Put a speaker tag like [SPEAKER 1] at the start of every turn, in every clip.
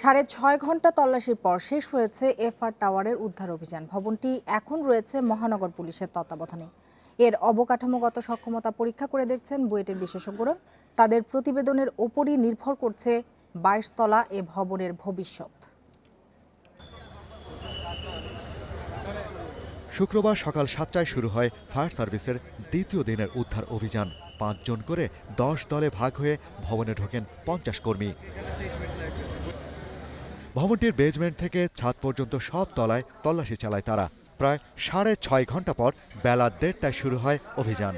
[SPEAKER 1] সাড়ে ছয় ঘণ্টা তল্লাশির পর শেষ হয়েছে এফআর টাওয়ারের উদ্ধার অভিযান। ভবনটি এখন রয়েছে মহানগর পুলিশের তত্ত্বাবধানে। এর অবকাঠামোগত সক্ষমতা পরীক্ষা করে দেখছেন বুয়েটের বিশেষজ্ঞরা। তাদের প্রতিবেদনের ওপরই নির্ভর করছে বাইশ তলা এ ভবনের ভবিষ্যৎ।
[SPEAKER 2] শুক্রবার সকাল সাতটায় শুরু হয় ফায়ার সার্ভিসের দ্বিতীয় দিনের উদ্ধার অভিযান। পাঁচজন করে দশ দলে ভাগ হয়ে ভবনে ঢোকেন পঞ্চাশ কর্মী। ভবনটির বেজমেন্ট থেকে ছাদ পর্যন্ত সব তলায় তল্লাশি চালায় তারা। প্রায় সাড়ে ছয় ঘণ্টা পর বেলা দেড়টায় শুরু হয় অভিযান।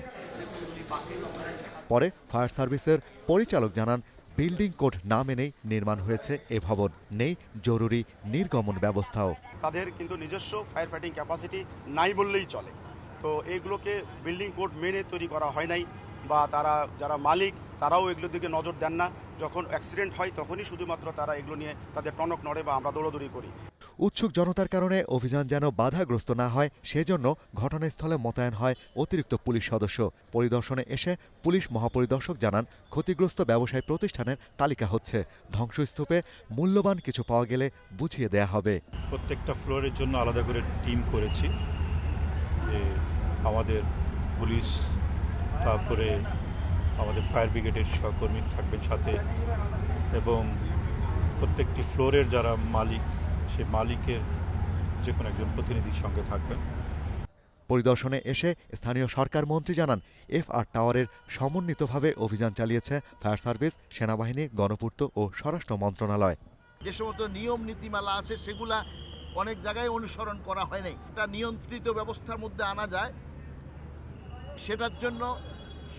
[SPEAKER 2] পরে ফায়ার সার্ভিসের পরিচালক জানান, বিল্ডিং কোড না মেনেই নির্মাণ হয়েছে এ ভবন। নেই জরুরি নির্গমন ব্যবস্থাও।
[SPEAKER 3] তাদের কিন্তু নিজস্ব ফায়ার ফাইটিং ক্যাপাসিটি নাই বললেই চলে। তো এইগুলোকে বিল্ডিং কোড মেনে তৈরি করা হয় নাই বা তারা যারা মালিক তারাও এগুলোর দিকে নজর দেন না। যখন অ্যাক্সিডেন্ট হয় তখনই শুধুমাত্র তারা এগুলো নিয়ে তাদের টনক নড়ে বা আমরা দৌড়াদৌড়ি করি।
[SPEAKER 2] উৎসুক জনতার কারণে অভিযান যেন বাধাগ্রস্ত না হয় সেজন্য ঘটনাস্থলে মোতায়েন হয় অতিরিক্ত পুলিশ সদস্য। পরিদর্শনে এসে পুলিশ মহাপরিদর্শক জানান ক্ষতিগ্রস্ত ব্যবসায়ী প্রতিষ্ঠানের তালিকা হচ্ছে। ধ্বংসস্তূপে মূল্যবান কিছু পাওয়া গেলে বুঝিয়ে দেয়া হবে।
[SPEAKER 4] প্রত্যেকটা ফ্লোরের জন্য আলাদা করে টিম করেছি। যে আমাদের পুলিশ তারপরে আমাদের ফায়ার ব্রিগেডের সহকর্মী থাকবেন সাথে। এবং প্রত্যেকটি ফ্লোরের যারা মালিক সে মালিকের যে কোনো একজন প্রতিনিধির সঙ্গে থাকবেন।
[SPEAKER 2] পরিদর্শনে এসে স্থানীয় সরকার মন্ত্রী জানান এফ আর টাওয়ারের সমন্বিতভাবে অভিযান চালিয়েছে ফায়ার সার্ভিস সেনাবাহিনী গণপূর্ত ও স্বরাষ্ট্র মন্ত্রণালয়।
[SPEAKER 5] যে সমস্ত নিয়ম নীতিমালা আছে সেগুলা অনেক জায়গায় অনুসরণ করা হয় নাই। এটা নিয়ন্ত্রিত ব্যবস্থার মধ্যে আনা যায়। সেটার জন্য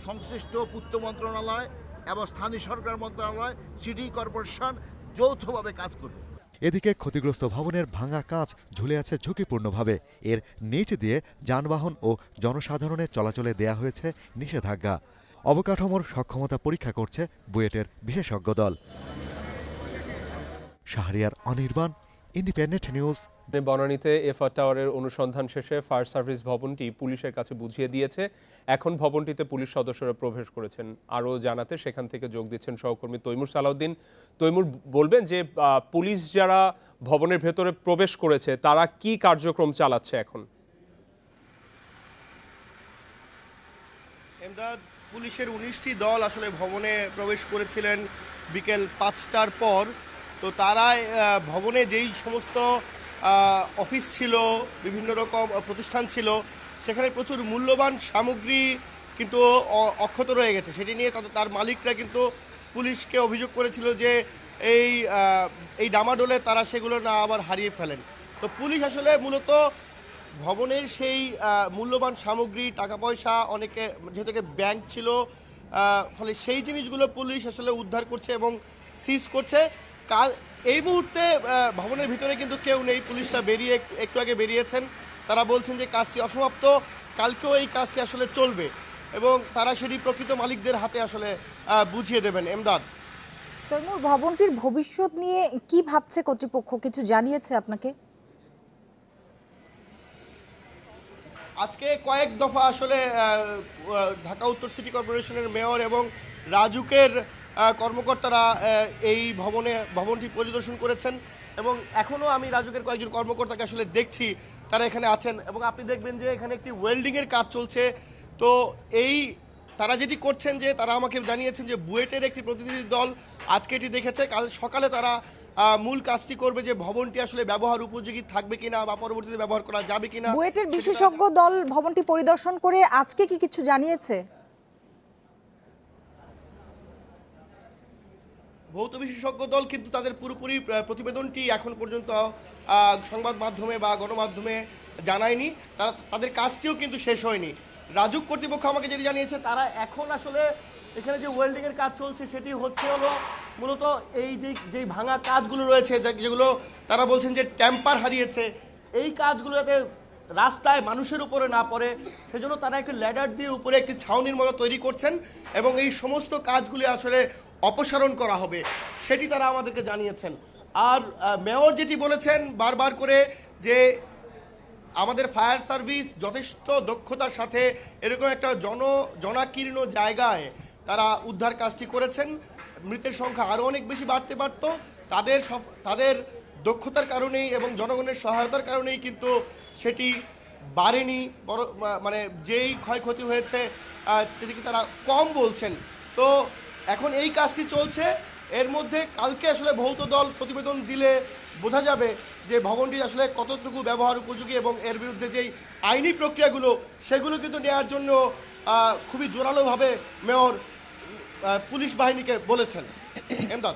[SPEAKER 5] সংশ্লিষ্ট পূর্ত মন্ত্রণালয় এবং স্থানীয় সরকার মন্ত্রণালয়, সিটি কর্পোরেশন যৌথভাবে কাজ করবে।
[SPEAKER 2] এদিকে ক্ষতিগ্রস্ত ভবনের ভাঙা কাঁচ ঝুলে আছে ঝুঁকিপূর্ণভাবে। এর নিচ দিয়ে যানবাহন ও জনসাধারণের চলাচলে দেয়া হয়েছে নিষেধাজ্ঞা। অবকাঠামোর সক্ষমতা পরীক্ষা করছে বুয়েটের বিশেষজ্ঞ দল। শাহরিয়ার অনির্বাণ, ইন্ডিপেন্ডেন্ট নিউজ
[SPEAKER 6] বনানীতে এফআর টাওয়ারের অনুসন্ধান শেষে ফায়ার সার্ভিস ভবনটি পুলিশের কাছে বুঝিয়ে দিয়েছে। এখন ভবনটিতে পুলিশ সদস্যরা প্রবেশ করেছেন। আরও জানাতে সেখান থেকে যোগ দিচ্ছেন সহকর্মী তৈমুর সালাউদ্দিন। তৈমুর, বলবেন যে পুলিশ যারা ভবনের ভেতরে প্রবেশ করেছে, তারা কি কার্যক্রম চালাচ্ছে এখন?
[SPEAKER 7] এমদাদ, পুলিশের উনিশটি দল আসলে ভবনে প্রবেশ করেছিলেন বিকেল পাঁচটার পর। তো তারা ভবনে যেই সমস্ত অফিস ছিল, বিভিন্ন রকম প্রতিষ্ঠান ছিল। সেখানে প্রচুর মূল্যবান সামগ্রী কিন্তু অক্ষত রয়ে গেছে। সেটি নিয়ে তার মালিকরা কিন্তু পুলিশকে অভিযোগ করেছিল যে এই এই ডামাডোলে তারা সেগুলো না আবার হারিয়ে ফেলেন। তো পুলিশ আসলে মূলত ভবনের সেই মূল্যবান সামগ্রী টাকা পয়সা অনেকে যেহেতু ব্যাংক ছিল ফলে সেই জিনিসগুলো পুলিশ আসলে উদ্ধার করছে এবং সিজ করছে। কাল এই মুহূর্তে ভবনের ভিতরে কিন্তু কেউ নেই। পুলিশরা বেরিয়ে একটু আগে বেরিয়েছেন। তারা বলছেন যে কাজটি অসমাপ্ত। কালকেও এই কাজটি আসলে চলবে এবং তারা সেটি প্রকৃত মালিকদের হাতে আসলে বুঝিয়ে দেবেন। এমদাদ।
[SPEAKER 1] তৈমুর ভবনটির ভবিষ্যৎ নিয়ে কি ভাবছে কর্তৃপক্ষ? কিছু জানিয়েছে আপনাকে?
[SPEAKER 7] আজকে কয়েক দফা আসলে ঢাকা উত্তর সিটি কর্পোরেশনের মেয়র এবং রাজুকের কর্মকর্তারা এই ভবনে ভবনটি পরিদর্শন করেছেন এবং এখনও আমি রাজুকের কয়েকজন কর্মকর্তাকে আসলে দেখছি তারা এখানে আছেন এবং আপনি দেখবেন যে এখানে একটি ওয়েল্ডিংয়ের কাজ চলছে। তো এই তারা যেটি করছেন যে তারা আমাকে জানিয়েছেন যে বুয়েটের একটি প্রতিনিধি দল আজকে এটি দেখেছে। কাল সকালে তারা মূল কাজটি করবে যে ভবনটি আসলে ব্যবহার উপযোগী থাকবে কিনা বা পরবর্তীতে ব্যবহার করা যাবে কিনা।
[SPEAKER 1] বুয়েটের বিশেষজ্ঞ দল ভবনটি পরিদর্শন করে আজকে কি কিছু জানিয়েছে?
[SPEAKER 7] ভৌত বিশেষজ্ঞ দল, কিন্তু তাদের পুরোপুরি প্রতিবেদনটি এখন পর্যন্ত সংবাদ মাধ্যমে বা গণমাধ্যমে জানায়নি। তারা, তাদের কাজটিও কিন্তু শেষ হয়নি। রাজুক কর্তৃপক্ষ আমাকে যেটি জানিয়েছে, তারা এখন আসলে এখানে যে ওয়েল্ডিং এর কাজ চলছে, সেটি হচ্ছে হলো মূলত এই যে যেই ভাঙা কাজগুলো রয়েছে যেগুলো তারা বলছেন যে টেম্পার হারিয়েছে, এই কাজগুলো যাতে রাস্তায় মানুষের উপরে না পড়ে, সেজন্য তারা একটি ল্যাডার দিয়ে উপরে একটি ছাউনির মতো তৈরি করছেন এবং এই সমস্ত কাজগুলি আসলে অপসারণ করা হবে, সেটি তারা আমাদেরকে জানিয়েছেন। আর মেয়র যেটি বলেছেন বারবার করে যে আমাদের ফায়ার সার্ভিস যথেষ্ট দক্ষতার সাথে এরকম একটা জন, জনাকীর্ণ জায়গায় তারা উদ্ধার কাজটি করেছেন। মৃতের সংখ্যা আরও অনেক বেশি বাড়তে পারত। তাদের তাদের দক্ষতার কারণেই এবং জনগণের সহায়তার কারণেই কিন্তু সেটি বাড়েনি। বড় মানে যেই ক্ষয়ক্ষতি হয়েছে সেটিকে তারা কম বলছেন? তো এখন এই কাজটি চলছে? এর মধ্যে কালকে আসলে ভৌত দল প্রতিবেদন দিলে বোঝা যাবে যে ভবনটি আসলে কতটুকু ব্যবহার উপযোগী এবং এর বিরুদ্ধে যেই আইনি প্রক্রিয়াগুলো, সেগুলো কিন্তু নেওয়ার জন্য খুবই জোরালোভাবে মেয়র পুলিশ বাহিনীকে বলেছেন। এমদাদ।